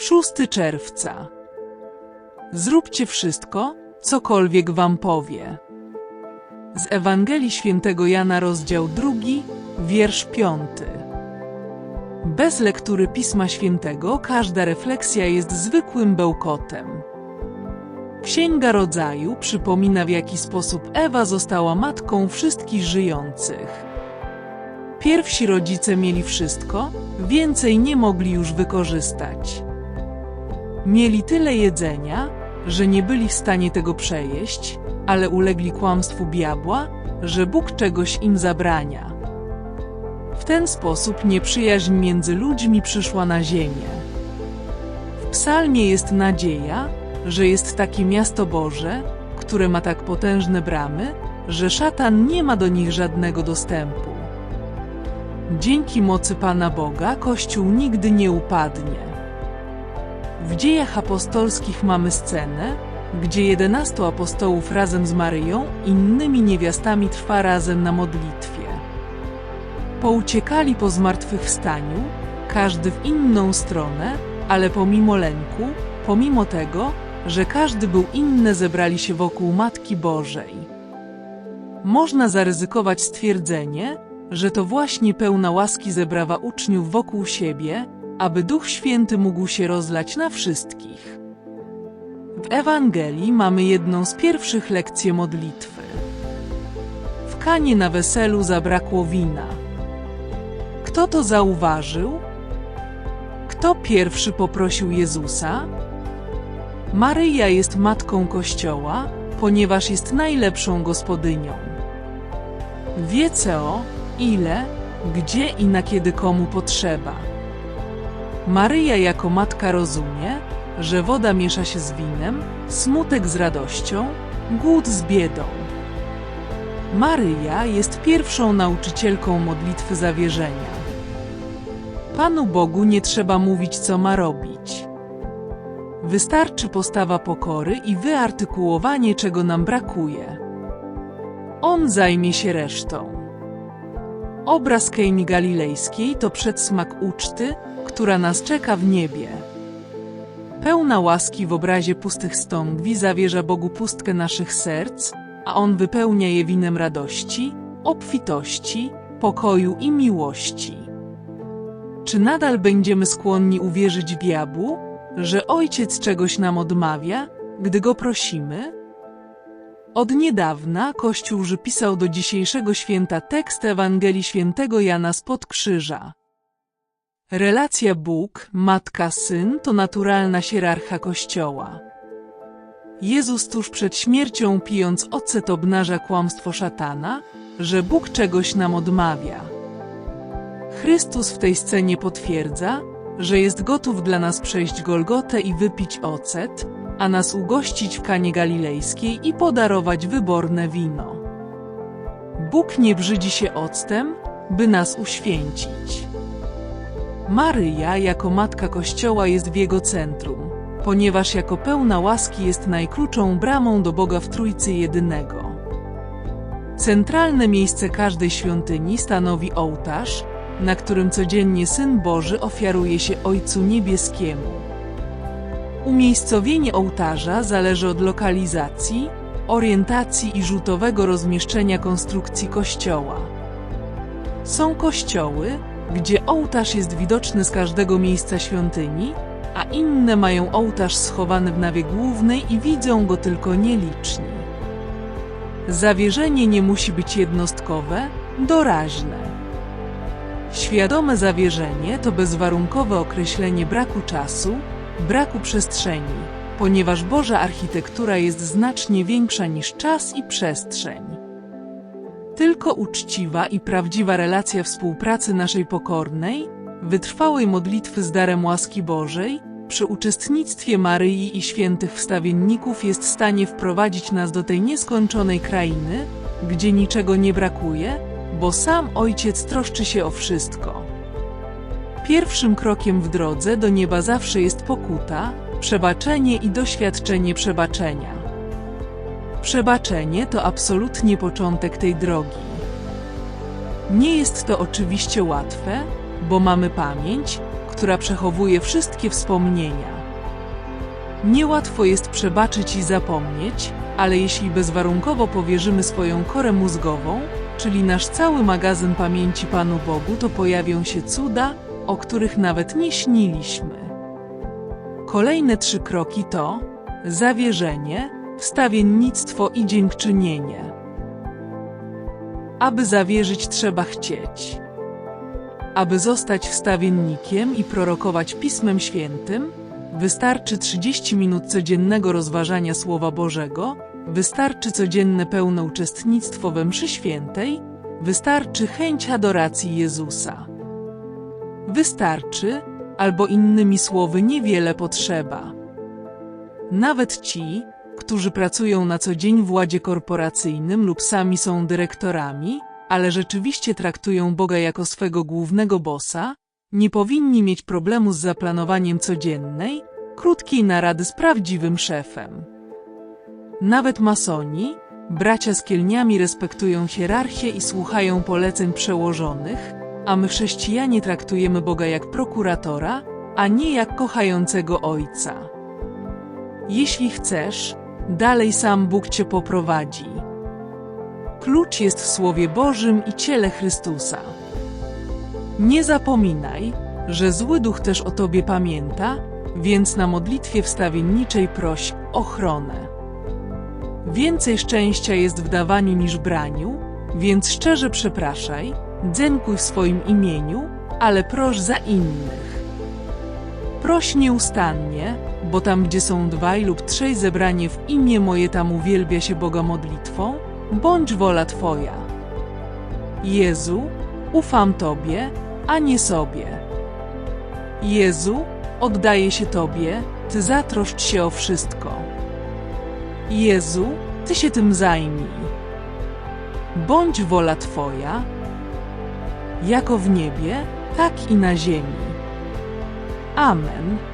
6 czerwca. Zróbcie wszystko, cokolwiek wam powie. Z Ewangelii Świętego Jana rozdział 2, wiersz 5. Bez lektury Pisma Świętego każda refleksja jest zwykłym bełkotem. Księga Rodzaju przypomina w jaki sposób Ewa została matką wszystkich żyjących. Pierwsi rodzice mieli wszystko, więcej nie mogli już wykorzystać. Mieli tyle jedzenia, że nie byli w stanie tego przejeść, ale ulegli kłamstwu diabła, że Bóg czegoś im zabrania. W ten sposób nieprzyjaźń między ludźmi przyszła na ziemię. W psalmie jest nadzieja, że jest takie miasto Boże, które ma tak potężne bramy, że szatan nie ma do nich żadnego dostępu. Dzięki mocy Pana Boga Kościół nigdy nie upadnie. W dziejach apostolskich mamy scenę, gdzie jedenastu apostołów razem z Maryją i innymi niewiastami trwa razem na modlitwie. Pouciekali po zmartwychwstaniu, każdy w inną stronę, ale pomimo lęku, pomimo tego, że każdy był inny, zebrali się wokół Matki Bożej. Można zaryzykować stwierdzenie, że to właśnie pełna łaski zebrała uczniów wokół siebie, aby Duch Święty mógł się rozlać na wszystkich. W Ewangelii mamy jedną z pierwszych lekcji modlitwy. W Kanie na weselu zabrakło wina. Kto to zauważył? Kto pierwszy poprosił Jezusa? Maryja jest matką Kościoła, ponieważ jest najlepszą gospodynią. Wie co, ile, gdzie i na kiedy komu potrzeba. Maryja jako matka rozumie, że woda miesza się z winem, smutek z radością, głód z biedą. Maryja jest pierwszą nauczycielką modlitwy zawierzenia. Panu Bogu nie trzeba mówić, co ma robić. Wystarczy postawa pokory i wyartykułowanie, czego nam brakuje. On zajmie się resztą. Obraz Kejni Galilejskiej to przedsmak uczty, która nas czeka w niebie. Pełna łaski w obrazie pustych stągwi zawierza Bogu pustkę naszych serc, a On wypełnia je winem radości, obfitości, pokoju i miłości. Czy nadal będziemy skłonni uwierzyć diabłu, że Ojciec czegoś nam odmawia, gdy Go prosimy? Od niedawna Kościół pisał do dzisiejszego święta tekst Ewangelii Świętego Jana spod krzyża. Relacja Bóg, Matka, Syn to naturalna hierarcha Kościoła. Jezus tuż przed śmiercią pijąc ocet obnaża kłamstwo szatana, że Bóg czegoś nam odmawia. Chrystus w tej scenie potwierdza, że jest gotów dla nas przejść Golgotę i wypić ocet, a nas ugościć w Kanie Galilejskiej i podarować wyborne wino. Bóg nie brzydzi się octem, by nas uświęcić. Maryja jako Matka Kościoła jest w jego centrum, ponieważ jako pełna łaski jest najkrótszą bramą do Boga w Trójcy Jedynego. Centralne miejsce każdej świątyni stanowi ołtarz, na którym codziennie Syn Boży ofiaruje się Ojcu Niebieskiemu. Umiejscowienie ołtarza zależy od lokalizacji, orientacji i rzutowego rozmieszczenia konstrukcji kościoła. Są kościoły, gdzie ołtarz jest widoczny z każdego miejsca świątyni, a inne mają ołtarz schowany w nawie głównej i widzą go tylko nieliczni. Zawierzenie nie musi być jednostkowe, doraźne. Świadome zawierzenie to bezwarunkowe określenie braku czasu, braku przestrzeni, ponieważ Boża architektura jest znacznie większa niż czas i przestrzeń. Tylko uczciwa i prawdziwa relacja współpracy naszej pokornej, wytrwałej modlitwy z darem łaski Bożej, przy uczestnictwie Maryi i świętych wstawienników jest w stanie wprowadzić nas do tej nieskończonej krainy, gdzie niczego nie brakuje, bo sam Ojciec troszczy się o wszystko. Pierwszym krokiem w drodze do nieba zawsze jest pokuta, przebaczenie i doświadczenie przebaczenia. Przebaczenie to absolutnie początek tej drogi. Nie jest to oczywiście łatwe, bo mamy pamięć, która przechowuje wszystkie wspomnienia. Niełatwo jest przebaczyć i zapomnieć, ale jeśli bezwarunkowo powierzymy swoją korę mózgową, czyli nasz cały magazyn pamięci Panu Bogu, to pojawią się cuda, o których nawet nie śniliśmy. Kolejne trzy kroki to zawierzenie, wstawiennictwo i dziękczynienie. Aby zawierzyć, trzeba chcieć. Aby zostać wstawiennikiem i prorokować Pismem Świętym, wystarczy 30 minut codziennego rozważania Słowa Bożego, wystarczy codzienne pełne uczestnictwo we mszy świętej, wystarczy chęć adoracji Jezusa. Wystarczy, albo innymi słowy niewiele potrzeba. Nawet ci, którzy pracują na co dzień w ładzie korporacyjnym lub sami są dyrektorami, ale rzeczywiście traktują Boga jako swego głównego bossa, nie powinni mieć problemu z zaplanowaniem codziennej, krótkiej narady z prawdziwym szefem. Nawet masoni, bracia z kielniami respektują hierarchię i słuchają poleceń przełożonych, a my chrześcijanie traktujemy Boga jak prokuratora, a nie jak kochającego ojca. Jeśli chcesz, dalej sam Bóg cię poprowadzi. Klucz jest w Słowie Bożym i ciele Chrystusa. Nie zapominaj, że zły duch też o tobie pamięta, więc na modlitwie wstawienniczej proś ochronę. Więcej szczęścia jest w dawaniu niż braniu, więc szczerze przepraszaj, dziękuj w swoim imieniu, ale proś za innych. Proś nieustannie, bo tam gdzie są dwaj lub trzej zebranie w imię moje tam uwielbia się Boga modlitwą, bądź wola Twoja. Jezu, ufam Tobie, a nie sobie. Jezu, oddaję się Tobie, Ty zatroszcz się o wszystko. Jezu, Ty się tym zajmij. Bądź wola Twoja, jako w niebie, tak i na ziemi. Amen.